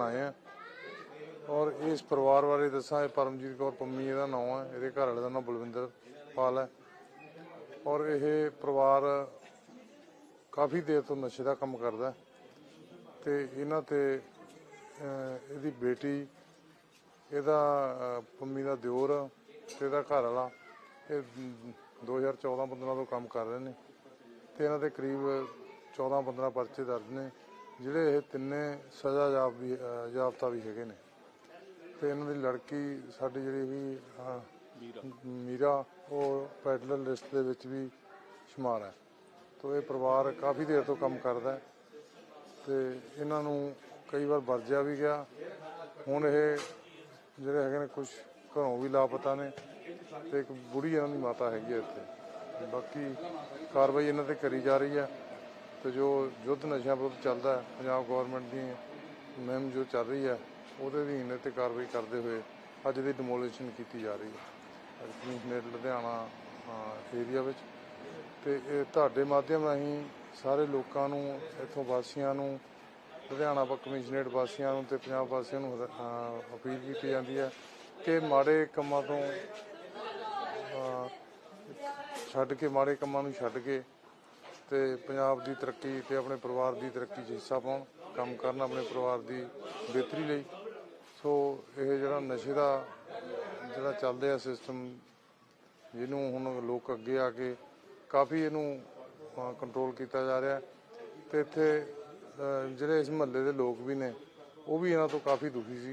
ਆਏ ਆ। ਔਰ ਇਸ ਪਰਿਵਾਰ ਬਾਰੇ ਦੱਸਾਂ, ਇਹ ਪਰਮਜੀਤ ਕੌਰ ਪੰਮੀ ਇਹਦਾ ਨਾਮ ਹੈ ਇਹਦੇ ਘਰ ਵਾਲੇ ਦਾ ਨਾਮ ਬਲਵਿੰਦਰ ਪਾਲ ਹੈ ਔਰ ਇਹ ਪਰਿਵਾਰ ਕਾਫੀ ਦੇਰ ਤੋਂ ਨਸ਼ੇ ਦਾ ਕੰਮ ਕਰਦਾ ਹੈ। ਤੇ ਇਹਨਾਂ ਤੇ ਇਹਦੀ ਬੇਟੀ, ਇਹਦਾ ਪੰਮੀ ਦਾ ਦਿਓਰ ਤੇ ਇਹਦਾ ਘਰ ਵਾਲਾ, ਇਹ 2014-15 ਤੋਂ ਕੰਮ ਕਰ ਰਹੇ ਨੇ। ਤੇ ਇਹਨਾਂ ਦੇ ਕਰੀਬ 14-15 ਪਰਚੇ ਦਰਜ ਨੇ। ਜਿਹੜੇ ਇਹ ਤਿੰਨੇ ਸਜ਼ਾ ਜਾਬ ਵੀ ਅਹ, ਜਾਬਤਾ ਵੀ ਹੈਗੇ ਨੇ। ਤੇ ਇਹਨਾਂ ਦੀ ਲੜਕੀ ਸਾਡੀ ਜਿਹੜੀ ਵੀ ਮੀਰਾ ਉਹ ਪੈਡਲਰ ਲਿਸਟ ਦੇ ਵਿੱਚ ਵੀ ਸ਼ੁਮਾਰ ਹੈ। ਤੋ ਇਹ ਪਰਿਵਾਰ ਕਾਫੀ ਦੇਰ ਤੋਂ ਕੰਮ ਕਰਦਾ ਹੈ। ਤੇ ਇਹਨਾਂ ਨੂੰ ਕਈ ਵਾਰ ਵਰਜਿਆ ਵੀ ਗਿਆ। ਹੁਣ ਇਹ ਜਿਹੜੇ ਹੈਗੇ ਨੇ ਕੁਝ ਘਰੋਂ ਵੀ ਲਾਪਤਾ ਨੇ ਤੇ ਇੱਕ ਬੁੜੀ ਇਹਨਾਂ ਦੀ ਮਾਤਾ ਹੈਗੀ ਹੈ ਇੱਥੇ। ਤੇ ਬਾਕੀ ਕਾਰਵਾਈ ਇਹਨਾਂ ਤੇ ਕਰੀ ਜਾ ਰਹੀ ਹੈ। ਤੇ ਜੋ ਯੁੱਧ ਨਸ਼ਿਆਂ ਵਿਰੁੱਧ ਚੱਲਦਾ ਹੈ, ਪੰਜਾਬ ਗਵਰਨਮੈਂਟ ਦੀ ਮੁਹਿੰਮ ਜੋ ਚੱਲ ਰਹੀ ਹੈ, ਉਹਦੇ ਅਧੀਨ ਤੇ ਕਾਰਵਾਈ ਕਰਦੇ ਹੋਏ ਅੱਜ ਦੀ ਡਿਮੋਲੀਸ਼ਨ ਕੀਤੀ ਜਾ ਰਹੀ ਹੈ। ਕਮਿਸ਼ਨਰੇਟ ਲੁਧਿਆਣਾ ਏਰੀਆ ਵਿੱਚ। ਤੇ ਇਹ ਤੁਹਾਡੇ ਮਾਧਿਅਮ ਰਾਹੀਂ ਸਾਰੇ ਲੋਕਾਂ ਨੂੰ, ਇੱਥੋਂ ਵਾਸੀਆਂ ਨੂੰ, ਲੁਧਿਆਣਾ ਕਮਿਸ਼ਨਰੇਟ ਵਾਸੀਆਂ ਨੂੰ ਤੇ ਪੰਜਾਬ ਵਾਸੀਆਂ ਨੂੰ ਅਪੀਲ ਕੀਤੀ ਜਾਂਦੀ ਹੈ ਕਿ ਮਾੜੇ ਕੰਮਾਂ ਤੋਂ ਛੱਡ ਕੇ, ਮਾੜੇ ਕੰਮਾਂ ਨੂੰ ਛੱਡ ਕੇ ਤੇ ਪੰਜਾਬ ਦੀ ਤਰੱਕੀ ਤੇ ਆਪਣੇ ਪਰਿਵਾਰ ਦੀ ਤਰੱਕੀ 'ਚ ਹਿੱਸਾ ਪਾਉਣ, ਕੰਮ ਕਰਨ ਆਪਣੇ ਪਰਿਵਾਰ ਦੀ ਬਿਹਤਰੀ ਲਈ। ਸੋ ਇਹ ਜਿਹੜਾ ਨਸ਼ੇ ਦਾ ਜਿਹੜਾ ਚੱਲ ਰਿਹਾ ਸਿਸਟਮ ਜਿਹਨੂੰ ਹੁਣ ਲੋਕ ਅੱਗੇ ਆ ਕੇ ਕਾਫੀ ਇਹਨੂੰ ਕੰਟਰੋਲ ਕੀਤਾ ਜਾ ਰਿਹਾ। ਹੈ ਤੇ ਇੱਥੇ ਜਿਹੜੇ ਇਸ ਮਹੱਲੇ ਦੇ ਲੋਕ ਵੀ ਨੇ, ਉਹ ਵੀ ਇਹਨਾਂ ਤੋਂ ਕਾਫੀ ਦੁਖੀ ਸੀ।